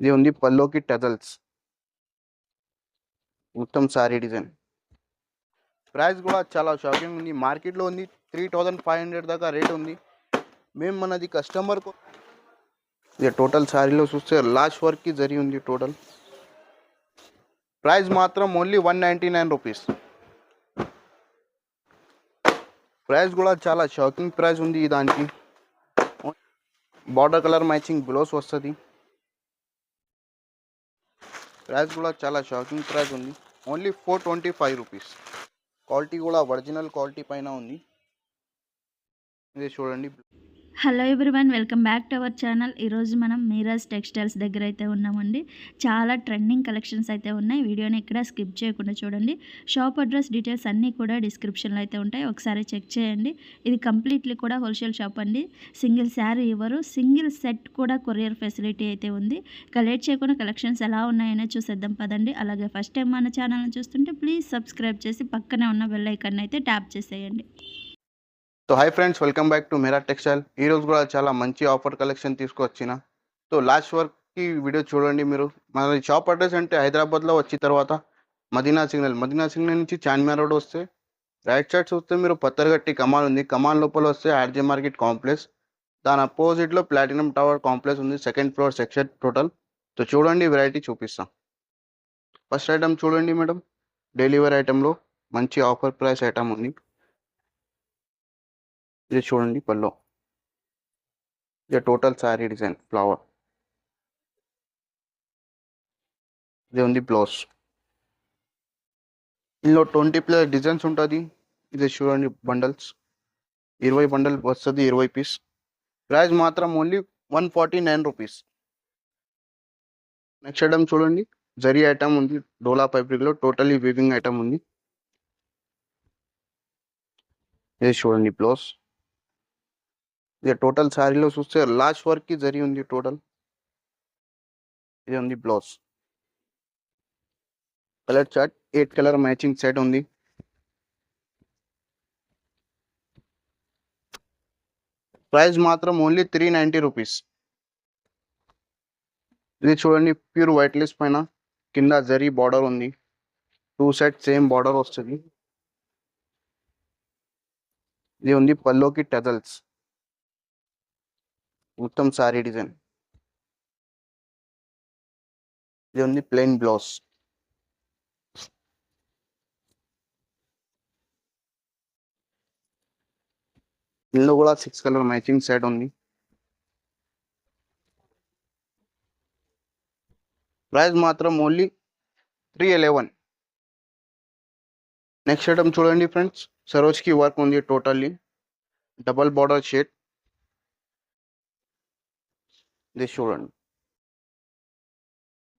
ఇది ఉంది పల్లోకి టజల్స్ మొత్తం సారీ డిజైన్ ప్రైస్ కూడా చాలా షాకింగ్ ఉంది. మార్కెట్లో ఉంది. త్రీ థౌజండ్ ఫైవ్ హండ్రెడ్ దాకా రేట్ ఉంది. మేము మనది కస్టమర్ ఇది టోటల్ శారీలో చూస్తే లాస్ట్ వర్క్కి జరిగి ఉంది టోటల్ ప్రైస్ మాత్రం only one ninety nine rupees price కూడా చాలా షాకింగ్ ప్రైస్ ఉంది ఈ దానికి. బార్డర్ కలర్ మ్యాచింగ్ బ్లౌజ్ వస్తుంది. ప్రైస్ కూడా చాలా షాకింగ్ ప్రైస్ ఉంది. Only four twenty five rupees. Quality కూడా ఒరిజినల్ క్వాలిటీ పైన ఉంది. ఇది చూడండి. Hello everyone welcome back to our channel. ఈరోజు మనం మీరాజ్ టెక్స్టైల్స్ దగ్గర అయితే ఉన్నామండి. చాలా ట్రెండింగ్ కలెక్షన్స్ అయితే ఉన్నాయి. వీడియోని ఎక్కడ స్కిప్ చేయకుండా చూడండి. షాప్ అడ్రస్ డీటెయిల్స్ అన్నీ కూడా డిస్క్రిప్షన్లో అయితే ఉంటాయి. ఒకసారి చెక్ చేయండి. ఇది కంప్లీట్లీ కూడా హోల్సేల్ షాప్ అండి. సింగిల్ శారీ ఇవ్వరు. సింగిల్ సెట్ కూడా కొరియర్ ఫెసిలిటీ అయితే ఉంది. ఇక లేట్ చేయకుండా కలెక్షన్స్ ఎలా ఉన్నాయనే చూసేద్దాం పదండి. అలాగే ఫస్ట్ టైం మన ఛానల్ని చూస్తుంటే ప్లీజ్ సబ్స్క్రైబ్ చేసి పక్కనే ఉన్న బెల్ ఐకాన్ అయితే ట్యాప్ చేసేయండి. So hi friends welcome back to Mera textile ఈ రోజు కూడా చాలా మంచి ఆఫర్ కలెక్షన్ తీసుకొచ్చిన. సో లాస్ట్ వర్క్కి వీడియో చూడండి మీరు. మన షాప్ అడ్రస్ అంటే హైదరాబాద్లో వచ్చిన తర్వాత మదీనా సిగ్నల్. మదీనా సిగ్నల్ నుంచి చార్మినార్ రోడ్ వస్తే రైట్ సైడ్ చూస్తే మీరు పత్తరగట్టి కమాల్ ఉంది. కమాన్ లోపల వస్తే ఆర్జే మార్కెట్ కాంప్లెక్స్. దాని అపోజిట్లో ప్లాటినం టవర్ కాంప్లెక్స్ ఉంది. Second floor section total so చూడండి వెరైటీ చూపిస్తాం. ఫస్ట్ ఐటమ్ చూడండి మేడం. డెలివరీ ఐటెంలో మంచి ఆఫర్ ప్రైస్ ఐటమ్ ఉంది. ఇది చూడండి పల్లో ఇది టోటల్ శారీ డిజైన్ ఫ్లవర్. ఇది ఉంది బ్లౌజ్. ఇందులో ట్వంటీ ప్లస్ డిజైన్స్ ఉంటుంది. ఇది చూడండి బండల్స్. ఇరవై బండల్ వస్తుంది ఇరవై పీస్. ప్రైస్ మాత్రం only one forty nine rupees. Next item చూడండి. జరీ ఐటమ్ ఉంది డోలా ఫైబ్రిక్లో టోటలీ వీవింగ్ ఐటమ్ ఉంది. ఇది చూడండి బ్లౌజ్. ఇది టోటల్ శారీలో చూస్తే లాస్ట్ వర్క్కి జరి ఉంది టోటల్ ఇది ఉంది blouse colour chart eight colour matching set ఉంది. ప్రైస్ మాత్రం ఓన్లీ త్రీ నైంటీ రూపీస్ ఇది చూడండి ప్యూర్ వైట్ లిస్ పైన కింద జరీ బార్డర్ ఉంది. టూ సెట్ సేమ్ బార్డర్ వస్తుంది. ఇది ఉంది పల్లోకి టెజల్స్ మొత్తం సారీ డిజైన్. ఇది ఉంది ప్లెయిన్ బ్లౌజ్. ఇందులో కూడా సిక్స్ కలర్ మ్యాచింగ్ సెట్ ఉంది. ప్రైస్ మాత్రం only three eleven next item చూడండి ఫ్రెండ్స్ సరోజ్కి వర్క్ ఉంది టోటల్లీ డబల్ బార్డర్ షేడ్ ఇది చూడండి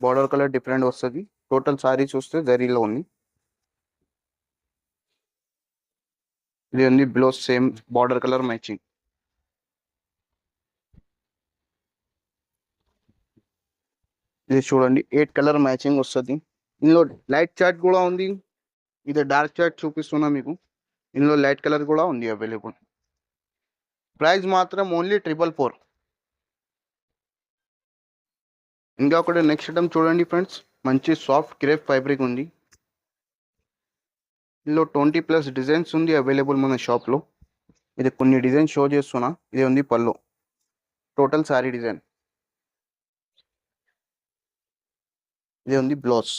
బార్డర్ కలర్ డిఫరెంట్ వస్తుంది. టోటల్ సారీ చూస్తే జరీలో ఉంది ఇది ఉంది blouse same border colour matching. ఇది చూడండి ఎయిట్ కలర్ మ్యాచింగ్ వస్తుంది. ఇందులో లైట్ చార్ట్ కూడా ఉంది. ఇది డార్క్ చార్ట్ చూపిస్తున్నా మీకు. ఇందులో లైట్ కలర్ కూడా ఉంది అవైలబుల్. ప్రైస్ మాత్రం ఓన్లీ ట్రిపుల్ ఫోర్. ఇంకా ఒకటి నెక్స్ట్ ఐటమ్ చూడండి ఫ్రెండ్స్ మంచి సాఫ్ట్ క్రేప్ ఫ్యాబ్రిక్ ఉంది. ఇందులో ట్వంటీ ప్లస్ డిజైన్స్ ఉంది అవైలబుల్ మన షాప్లో ఇది కొన్ని డిజైన్ షో చేస్తున్నా. ఇది ఉంది పళ్ళు. టోటల్ శారీ డిజైన్ ఇది ఉంది బ్లౌజ్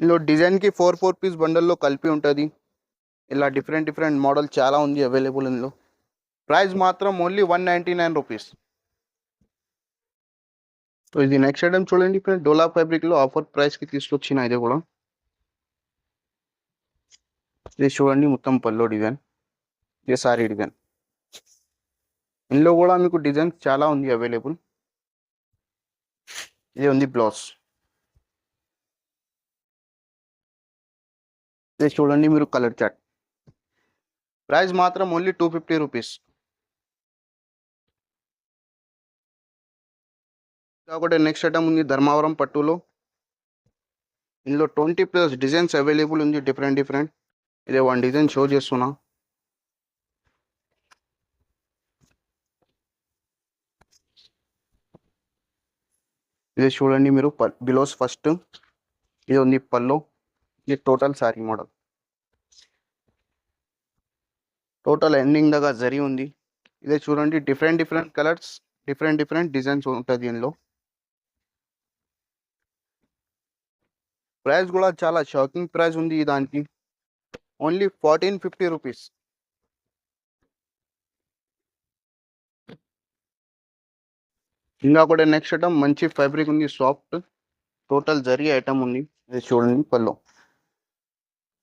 ఇందులో డిజైన్కి ఫోర్ ఫోర్ పీస్ బండల్లో కలిపి ఉంటుంది. ఇలా డిఫరెంట్ డిఫరెంట్ మోడల్ చాలా ఉంది అవైలబుల్ ఇందులో. ప్రైస్ మాత్రం only one ninety nine rupees so ఇది నెక్స్ట్ ఐటమ్ చూడండి ఇప్పుడు డోలా ఫ్యాబ్రిక్లో ఆఫర్ ప్రైస్కి తీసుకొచ్చిన ఇది కూడా. ఇది చూడండి మొత్తం పల్లో డిజైన్ ఇది సారీ డిజైన్ ఇందులో కూడా మీకు డిజైన్స్ చాలా ఉంది అవైలబుల్ ఇది ఉంది బ్లౌజ్ ఇది చూడండి మీరు కలర్ చాట్ ప్రైస్ మాత్రం ఓన్లీ టూ ఫిఫ్టీ రూపీస్ ఒకటి నెక్స్ట్ ఐటమ్ ఉంది ధర్మవరం పట్టులో. ఇందులో ట్వంటీ ప్లస్ డిజైన్స్ అవైలబుల్ ఉంది డిఫరెంట్ డిఫరెంట్ ఇదే వన్ డిజైన్ షో చేస్తున్నా. ఇది చూడండి మీరు బిలోస్ ఫస్ట్ ఇది ఉంది పల్లో ఇది total sari model total ending దాకా జరి ఉంది. ఇదే చూడండి different different colours different different designs ఉంటుంది దీనిలో ప్రైస్ కూడా చాలా షాకింగ్ ప్రైస్ ఉంది ఈ దానికి. Only fourteen fifty rupees. ఇంకా కూడా నెక్స్ట్ ఐటమ్ మంచి ఫ్యాబ్రిక్ ఉంది సాఫ్ట్ టోటల్ జరీ ఐటమ్ ఉంది. ఇది చూడండి పల్లో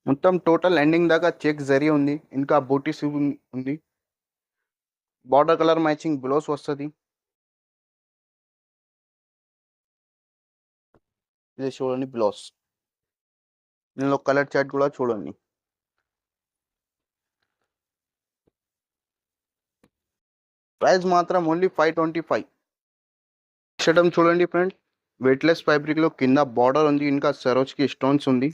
మొత్తం టోటల్ ఎండింగ్ దాకా చెక్ జరీ ఉంది ఇంకా బూటీస్ ఉంది. బార్డర్ కలర్ మ్యాచింగ్ బ్లౌజ్ వస్తుంది. ఇది చూడండి బ్లౌజ్ దీనిలో కలర్ చాట్ కూడా చూడండి. ప్రైస్ మాత్రం ఓన్లీ ఫైవ్ ట్వంటీ ఫైవ్. షటం చూడండి ఫ్రెండ్ వెయిట్లెస్ ఫైబ్రిక్లో కింద బార్డర్ ఉంది ఇంకా సరోజ్కి స్టోన్స్ ఉంది.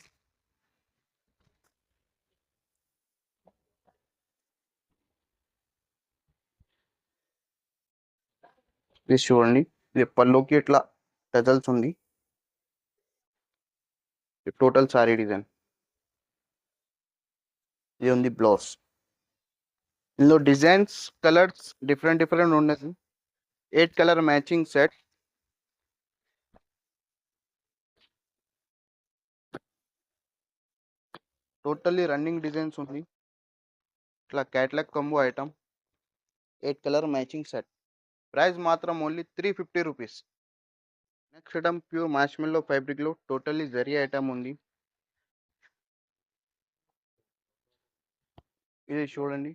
ఇది చూడండి. ఇది పల్లోకి ఇట్లా టజల్స్ ఉంది. టోటల్ సారీ డిజైన్ ఇది ఉంది బ్లౌజ్ ఇందులో డిజైన్స్ కలర్స్ డిఫరెంట్ డిఫరెంట్ ఉండదు eight colour matching set totally running designs ఉంది ఇట్లా catalogue combo item eight colour matching set price మాత్రం only three fifty rupees next item pure marshmallow ఫ్యాబ్రిక్లో totally zari item ఉంది. ఇది చూడండి.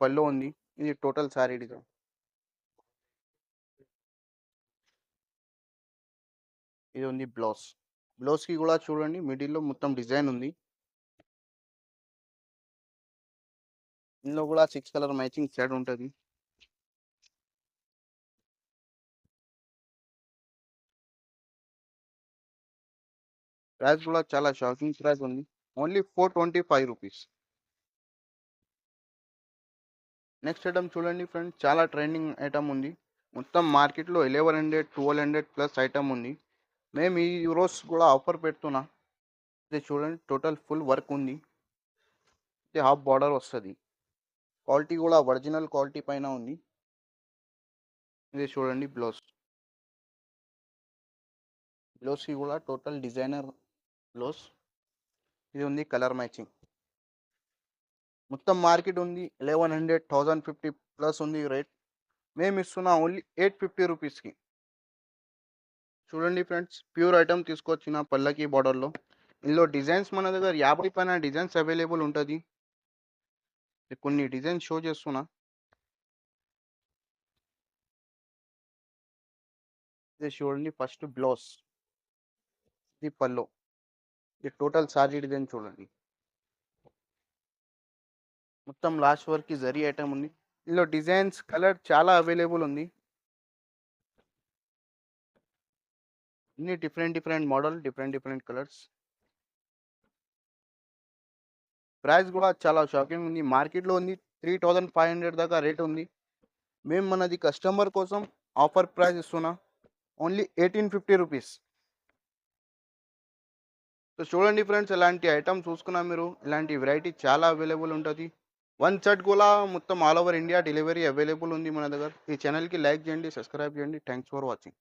పళ్ళు ఉంది. ఇది టోటల్ సారీ డిజైన్ ఇది ఉంది బ్లౌజ్. బ్లౌజ్కి కూడా చూడండి. మిడిల్లో మొత్తం డిజైన్ ఉంది. ఇందులో కూడా సిక్స్ కలర్ మ్యాచింగ్ సెట్ ఉంటుంది. ప్రైస్ కూడా చాలా షాకింగ్ ప్రైస్ ఉంది. Only four twenty five rupees next item చూడండి ఫ్రెండ్స్ చాలా ట్రెండింగ్ ఐటమ్ ఉంది. మొత్తం మార్కెట్లో eleven hundred twelve hundred plus item ఉంది. మేము ఈ రోజు కూడా ఆఫర్ పెడుతున్నా. ఇది చూడండి టోటల్ ఫుల్ వర్క్ ఉంది. ఇది హాఫ్ బార్డర్ వస్తుంది. క్వాలిటీ కూడా ఒరిజినల్ క్వాలిటీ పైన ఉంది. ఇది చూడండి బ్లౌజ్ బ్లౌజ్కి కూడా టోటల్ డిజైనర్ బ్లౌజ్ ఇది ఉంది కలర్ మ్యాచింగ్ మొత్తం మార్కెట్ ఉంది. Eleven hundred thousand fifty plus ఉంది రేట్ మేము ఇస్తున్నా ఓన్లీ ఎయిట్ ఫిఫ్టీ రూపీస్కి చూడండి ఫ్రెండ్స్ ప్యూర్ ఐటమ్ తీసుకొచ్చిన పల్లకి బార్డర్లో ఇందులో డిజైన్స్ మన దగ్గర యాభై పైన డిజైన్స్ అవైలబుల్ ఉంటుంది. కొన్ని డిజైన్స్ షో చేస్తున్నా. ఇది చూడండి ఫస్ట్ బ్లౌజ్ ఇది పల్లో ఇది టోటల్ సారీ డిజైన్ చూడండి. మొత్తం లాస్ట్ వరకు జరీ ఐటమ్ ఉంది. ఇందులో డిజైన్స్ కలర్ చాలా అవైలబుల్ ఉంది. అన్ని different different model different different colours. Price కూడా చాలా షాకింగ్ ఉంది. మార్కెట్లో ఉంది. త్రీ థౌజండ్ ఫైవ్ హండ్రెడ్ దాకా రేట్ ఉంది. మేము మనది కస్టమర్ కోసం ఆఫర్ ప్రైస్ ఇస్తున్నా. Only eighteen fifty rupees. So చూడండి ఫ్రెండ్స్ ఇలాంటి ఐటమ్ చూసుకున్నా మీరు ఇలాంటి వెరైటీ చాలా అవైలబుల్ ఉంటుంది. వన్ సెట్ కూడా మొత్తం all over India delivery available ఉంది మన దగ్గర. ఈ ఛానల్కి లైక్ చేయండి సబ్స్క్రైబ్ చేయండి. Thanks for watching